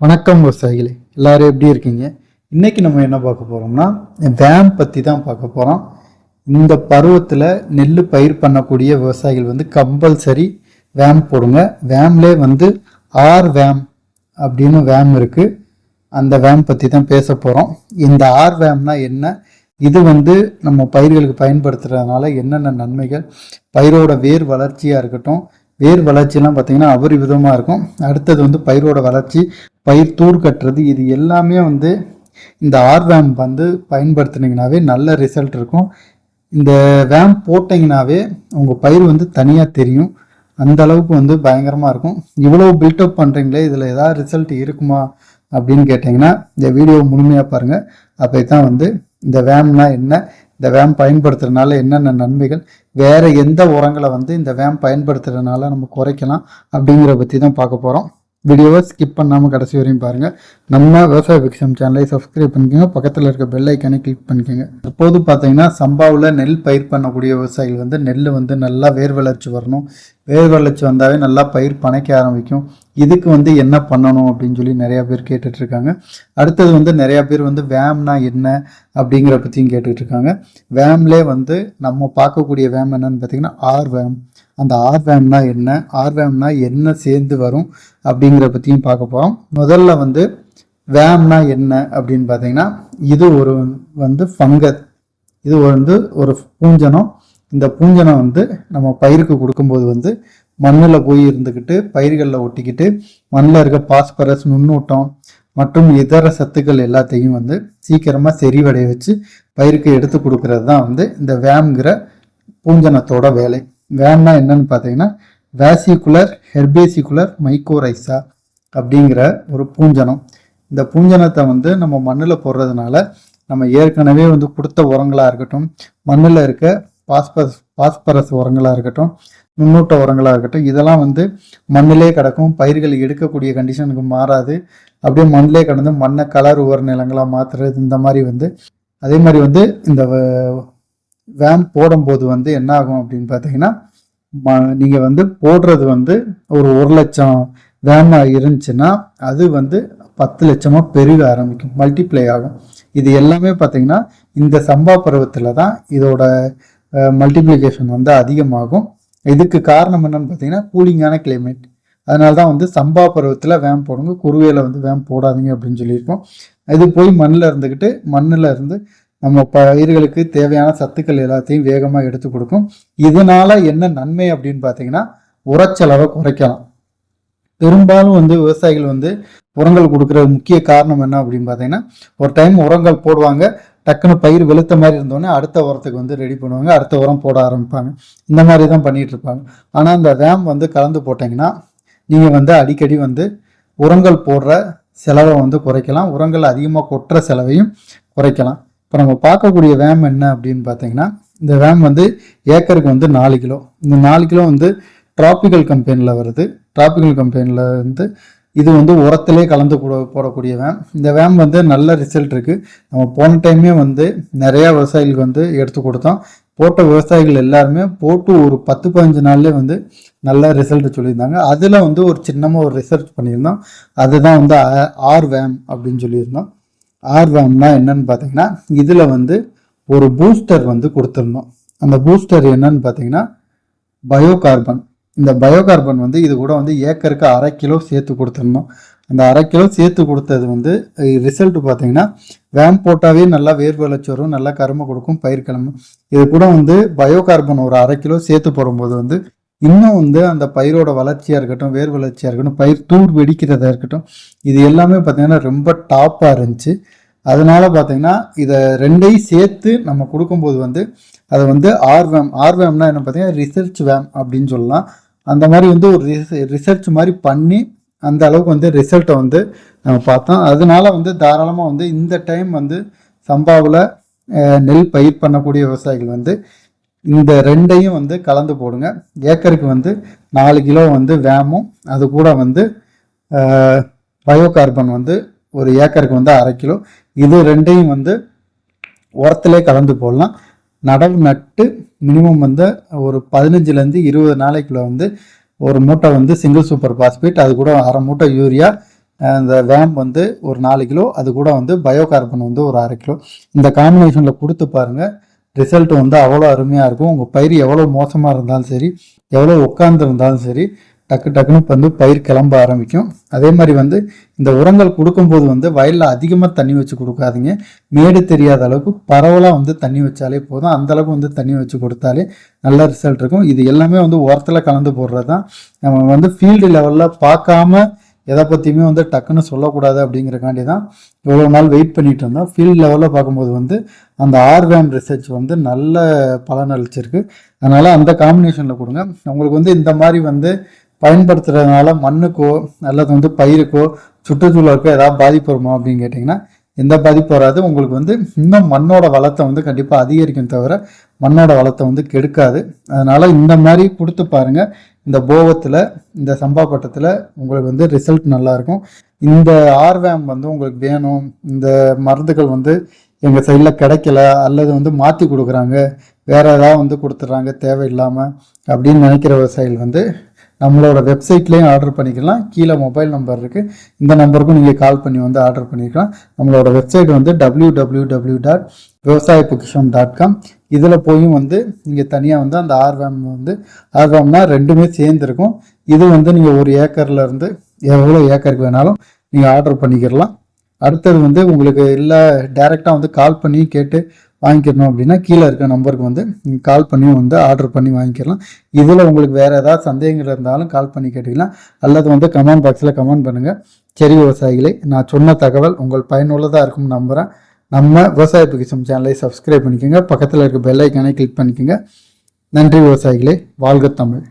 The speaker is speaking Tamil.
வணக்கம் விவசாயிகளே எல்லாரும் எப்படி இருக்கீங்க? இன்னைக்கு நம்ம என்ன பார்க்க போறோம்னா வேம் பற்றி தான் பார்க்க போகிறோம் இந்த பருவத்தில் நெல் பயிர் பண்ணக்கூடிய விவசாயிகள் வந்து கம்பல்சரி வேம் போடுங்க. வேம்லே வந்து ஆர் வேம் அப்படின்னு வேம் இருக்குது அந்த வேம் பற்றி தான் பேச போகிறோம் இந்த ஆர் வேம்னா என்ன? இது வந்து நம்ம பயிர்களுக்கு பயன்படுத்துறதுனால என்னென்ன நன்மைகள்? பயிரோட வேர் வளர்ச்சியாக இருக்கட்டும். வேர் வளர்ச்சியெல்லாம் பார்த்தீங்கன்னா அபரிவிதமாக இருக்கும். அடுத்தது வந்து பயிரோட வளர்ச்சி பயிர் தூர் கட்டுறது இது எல்லாமே வந்து இந்த ஆர் வேம் வந்து பயன்படுத்துனீங்கனாவே நல்ல ரிசல்ட் இருக்கும். இந்த வேம் போட்டிங்கனாவே உங்கள் பயிர் வந்து தனியாக தெரியும். அந்த அளவுக்கு வந்து பயங்கரமாக இருக்கும். இவ்வளோ பில்டப் பண்ணுறீங்களே இதில் ஏதாவது ரிசல்ட் இருக்குமா அப்படின்னு கேட்டிங்கன்னா இந்த வீடியோ முழுமையாக பாருங்கள் அப்போ தான் வந்து இந்த வேம்னா என்ன இந்த வேம் பயன்படுத்துறதுனால என்னென்ன நன்மைகள் வேறு எந்த உரங்களை வந்து இந்த வேம் பயன்படுத்துறதுனால நம்ம குறைக்கலாம் அப்படிங்கிற பற்றி தான் பார்க்க போகிறோம் வீடியோவை ஸ்கிப் பண்ணாமல் கடைசி வரையும் பாருங்கள் நம்ம விவசாய விக்ஷம் சேனலை சப்ஸ்கிரைப் பண்ணிக்கோங்க. பக்கத்தில் இருக்க பெல் ஐக்கானை கிளிக் பண்ணிக்கோங்க. இப்போது பார்த்தீங்கன்னா சம்பாவில் நெல் பயிர் பண்ணக்கூடிய விவசாயிகள் வந்து நெல் வந்து நல்லா வேர் வளர்ச்சி வரணும். வேர் வளர்ச்சி வந்தாவே நல்லா பயிர் பணைக்க ஆரம்பிக்கும். இதுக்கு வந்து என்ன பண்ணணும் அப்படின்னு சொல்லி நிறையா பேர் கேட்டுட்ருக்காங்க. அடுத்தது வந்து நிறையா பேர் வந்து வேம்னா என்ன? அப்படிங்கிற பற்றியும் கேட்டுட்ருக்காங்க. வேம்லே வந்து நம்ம பார்க்கக்கூடிய வேம் என்னன்னு பார்த்தீங்கன்னா ஆர் வேம். அந்த ஆர்வேம்னா என்ன ஆர்வேம்னா என்ன சேர்ந்து வரும் அப்படிங்கிற பற்றியும் பார்க்க போகிறோம் முதல்ல வந்து வேம்னா என்ன அப்படின்னு பார்த்தீங்கன்னா இது ஒரு வந்து ஃபங்கஸ் இது வந்து ஒரு பூஞ்சனம். இந்த பூஞ்சனம் வந்து நம்ம பயிருக்கு கொடுக்கும்போது வந்து மண்ணில் போய் இருந்துக்கிட்டு பயிர்களில் ஒட்டிக்கிட்டு மண்ணில் இருக்க பாஸ்பரஸ் நுண்ணூட்டம் மற்றும் இதர சத்துக்கள் எல்லாத்தையும் வந்து சீக்கிரமாக செறிவடைய வச்சு பயிருக்கு எடுத்து கொடுக்கறது தான் வந்து இந்த வேம்ங்கிற பூஞ்சனத்தோட வேலை. வேம்னா என்னன்னு பார்த்தீங்கன்னா வேசிகுலர் ஹெர்பேசிகுலர் மைக்கோரைசா அப்படிங்கிற ஒரு பூஞ்சனம். இந்த பூஞ்சனத்தை வந்து நம்ம மண்ணில் போடுறதுனால நம்ம ஏற்கனவே வந்து கொடுத்த உரங்களாக இருக்கட்டும் மண்ணில் இருக்க பாஸ்பரஸ் பாஸ்பரஸ் உரங்களாக இருக்கட்டும் நுண்ணூட்ட உரங்களாக இருக்கட்டும் இதெல்லாம் வந்து மண்ணிலே கிடக்கும் பயிர்கள் எடுக்கக்கூடிய கண்டிஷனுக்கு மாறாது. அப்படியே மண்ணிலே கடந்து மண்ணை கலர் உர நிலங்களாக மாற்றுறது இந்த மாதிரி வந்து அதே மாதிரி வந்து இந்த வேம் போடும்போது வந்து என்ன ஆகும் அப்படின்னு பார்த்தீங்கன்னா நீங்கள் வந்து போடுறது வந்து ஒரு ஒரு லட்சம் வேமாக இருந்துச்சுன்னா அது வந்து பத்து லட்சமாக பெருக ஆரம்பிக்கும் மல்டிப்ளை ஆகும். இது எல்லாமே பார்த்தீங்கன்னா இந்த சம்பா பருவத்தில் தான் இதோட மல்டிப்ளிகேஷன் வந்து அதிகமாகும். இதுக்கு காரணம் என்னன்னு பார்த்தீங்கன்னா கூலிங்கான கிளைமேட் அதனால தான் வந்து சம்பா பருவத்தில் வேம் போடுங்க குருவையில் வந்து வேம் போடாதீங்க அப்படின்னு சொல்லியிருக்கோம். இது போய் மண்ணில் இருந்துக்கிட்டு மண்ணில் இருந்து நம்ம பயிர்களுக்கு தேவையான சத்துக்கள் எல்லாத்தையும் வேகமாக எடுத்து கொடுக்கும். இதனால என்ன நன்மை அப்படின்னு பார்த்தீங்கன்னா உரச்செலவை குறைக்கலாம். பெரும்பாலும் வந்து விவசாயிகள் வந்து உரங்கள் கொடுக்குற முக்கிய காரணம் என்ன அப்படின்னு பார்த்தீங்கன்னா ஒரு டைம் உரங்கள் போடுவாங்க டக்குன்னு பயிர் வெளுத்த மாதிரி இருந்தோடனே அடுத்த உரத்துக்கு வந்து ரெடி பண்ணுவாங்க அடுத்த உரம் போட ஆரம்பிப்பாங்க. இந்த மாதிரி தான் பண்ணிட்டு இருப்பாங்க. ஆனால் அந்த ரேம் வந்து கலந்து போட்டிங்கன்னா நீங்கள் வந்து அடிக்கடி வந்து உரங்கள் போடுற செலவை வந்து குறைக்கலாம். உரங்கள் அதிகமாக கொட்டுற செலவையும் குறைக்கலாம். இப்போ நம்ம பார்க்கக்கூடிய வேம் என்ன அப்படின்னு பார்த்தீங்கன்னா இந்த வேம் வந்து ஏக்கருக்கு வந்து நாலு கிலோ. இந்த நாலு கிலோ வந்து டிராபிக்கல் கம்பெனியில் வருது. டிராபிக்கல் கம்பெனியில் வந்து இது வந்து உரத்திலே கலந்து கூட- போடக்கூடிய வேம் இந்த வேம் வந்து நல்ல ரிசல்ட் இருக்குது நம்ம போன டைமே வந்து நிறையா விவசாயிகளுக்கு வந்து எடுத்து கொடுத்தோம். போட்ட விவசாயிகள் எல்லாருமே போட்டு ஒரு பத்து பதினஞ்சு நாள்லேயே வந்து நல்ல ரிசல்ட் சொல்லியிருந்தாங்க. அதில் வந்து ஒரு சின்னமாக ஒரு ரிசர்ச் பண்ணியிருந்தோம். அதுதான் வந்து ஆ- ஆர் வேம் அப்படின்னு சொல்லியிருந்தோம். ஆர்வேம்னா என்னன்னு பார்த்தீங்கன்னா இதில் வந்து ஒரு பூஸ்டர் வந்து கொடுத்துருந்தோம் அந்த பூஸ்டர் என்னன்னு பார்த்தீங்கன்னா பயோகார்பன் இந்த பயோகார்பன் வந்து இது கூட வந்து ஏக்கருக்கு அரை கிலோ சேர்த்து கொடுத்துருந்தோம் அந்த அரை கிலோ சேர்த்து கொடுத்தது வந்து ரிசல்ட் பார்த்தீங்கன்னா வேம் போட்டாவே நல்லா வேர் வரும் நல்லா கருமை கொடுக்கும் பயிர் கிளம்பும். இது கூட வந்து பயோகார்பன் ஒரு அரை கிலோ சேர்த்து போடும்போது வந்து இன்னும் வந்து அந்த பயிரோட வளர்ச்சியாக இருக்கட்டும் வேர் வளர்ச்சியாக இருக்கட்டும் பயிர் தூர் வெடிக்கிறதா இருக்கட்டும் இது எல்லாமே பார்த்தீங்கன்னா ரொம்ப டாப்பாக இருந்துச்சு. அதனால் பார்த்தீங்கன்னா இதை ரெண்டையும் சேர்த்து நம்ம கொடுக்கும்போது வந்து அதை வந்து ஆர்வேம் ஆர்வேம்னா என்ன பார்த்தீங்கன்னா ரிசர்ச் வேம் அப்படின்னு சொல்லலாம். அந்த மாதிரி வந்து ஒரு ரிசர்ச் மாதிரி பண்ணி அந்த அளவுக்கு வந்து ரிசல்ட்டை வந்து நம்ம பார்த்தோம். அதனால வந்து தாராளமாக வந்து இந்த டைம் வந்து சம்பாவில் நெல் பயிர் பண்ணக்கூடிய விவசாயிகள் வந்து இந்த ரெண்டையும் வந்து கலந்து போடுங்க. ஏக்கருக்கு வந்து நாலு கிலோ வந்து வேமும் அது கூட வந்து பயோகார்பன் வந்து ஒரு ஏக்கருக்கு வந்து அரை கிலோ. இது ரெண்டையும் வந்து உரத்துலேயே கலந்து போடலாம். நடவு நட்டு மினிமம் வந்து ஒரு பதினஞ்சுலேருந்து இருபது நாளைக்குள்ள வந்து ஒரு மூட்டை வந்து சிங்கிள் சூப்பர் பாஸ்பேட் அது கூட அரை மூட்டை யூரியா அந்த இந்த வேம் வந்து ஒரு நாலு கிலோ அது கூட வந்து பயோ கார்பன் வந்து ஒரு அரை கிலோ. இந்த காம்பினேஷனில் கொடுத்து பாருங்கள் ரிசல்ட் வந்து அவ்வளோ அருமையாக இருக்கும். உங்கள் பயிர் எவ்வளோ மோசமாக இருந்தாலும் சரி எவ்வளோ உட்காந்துருந்தாலும் சரி டக்கு டக்குன்னு வந்து பயிர் கிளம்ப ஆரம்பிக்கும். அதே மாதிரி வந்து இந்த உரங்கள் கொடுக்கும்போது வந்து வயலில் அதிகமாக தண்ணி வச்சு கொடுக்காதீங்க. மேடு தெரியாத அளவுக்கு பரவலாக வந்து தண்ணி வச்சாலே போதும். அந்தளவுக்கு வந்து தண்ணி வச்சு கொடுத்தாலே நல்ல ரிசல்ட் இருக்கும். இது எல்லாமே வந்து உரத்தில் கலந்து போடுறது தான் நம்ம வந்து ஃபீல்டு லெவலில் பார்க்காம எதை பற்றியுமே வந்து டக்குன்னு சொல்லக்கூடாது அப்படிங்கிறக்காண்டி தான் இவ்வளோ நாள் வெயிட் பண்ணிட்டு இருந்தோம். ஃபீல்ட் லெவலில் பார்க்கும்போது வந்து அந்த ஆர்வேம் ரிசர்ச் வந்து நல்ல பலன் அளிச்சிருக்கு. அதனால் அந்த காம்பினேஷனில் கொடுங்க. உங்களுக்கு வந்து இந்த மாதிரி வந்து பயன்படுத்துறதுனால மண்ணுக்கோ அல்லது வந்து பயிருக்கோ சுற்றுச்சூழலுக்கோ ஏதாவது பாதிப்பு வருமா அப்படின்னு கேட்டிங்கன்னா எந்த பாதிப்பு வராது. உங்களுக்கு வந்து இன்னும் மண்ணோட வளத்தை வந்து கண்டிப்பாக அதிகரிக்கும் தவிர மண்ணோட வளத்தை வந்து கெடுக்காது. அதனால் இந்த மாதிரி கொடுத்து பாருங்கள் இந்த போவத்தில் இந்த சம்பா பட்டத்தில் உங்களுக்கு வந்து ரிசல்ட் நல்லாயிருக்கும் இந்த ஆர்வேம் வந்து உங்களுக்கு வேணும். இந்த மருந்துகள் வந்து எங்கள் சைடில் கிடைக்கல அல்லது வந்து மாற்றி கொடுக்குறாங்க. வேற ஏதாவது வந்து கொடுத்துட்றாங்க தேவையில்லாமல் அப்படின்னு நினைக்கிற விவசாயிகள் வந்து நம்மளோட வெப்சைட்லேயும் ஆர்டர் பண்ணிக்கலாம். கீழே மொபைல் நம்பர் இருக்குது இந்த நம்பருக்கும் நீங்கள் கால் பண்ணி வந்து ஆர்டர் பண்ணிக்கலாம். நம்மளோட வெப்சைட் வந்து டபிள்யூ டபிள்யூ டபிள்யூ டாட் விவசாய பொக்கிஷம் டாட் காம் இதில் போயும் வந்து நீங்கள் தனியாக வந்து அந்த ஆர்வேம் வந்து ஆர்வேம்னா ரெண்டுமே சேர்ந்துருக்கும். இது வந்து நீங்கள் ஒரு ஏக்கர்லேருந்து எவ்வளோ ஏக்கருக்கு வேணாலும் நீங்கள் ஆர்டர் பண்ணிக்கிடலாம். அடுத்தது வந்து உங்களுக்கு இல்லை டைரெக்டாக வந்து கால் பண்ணி கேட்டு வாங்கிக்கணும் அப்படின்னா கீழே இருக்க நம்பருக்கு வந்து நீங்கள் கால் பண்ணியும் வந்து ஆர்டர் பண்ணி வாங்கிக்கலாம் இதில் உங்களுக்கு வேறு ஏதாவது சந்தேகங்கள் இருந்தாலும் கால் பண்ணி கேட்டுக்கலாம். அல்லது வந்து கமெண்ட் பாக்ஸில் கமெண்ட் பண்ணுங்கள் சரி விவசாயிகளே நான் சொன்ன தகவல் உங்கள் பயனுள்ளதாக இருக்கும்னு நம்புகிறேன் நம்ம விவசாய பொக்கிஷம் சேனலை சப்ஸ்கிரைப் பண்ணிக்கோங்க. பக்கத்தில் இருக்க பெல் ஐக்கானை கிளிக் பண்ணிக்கோங்க. நன்றி விவசாயிகளே. வாழ்க தமிழ்.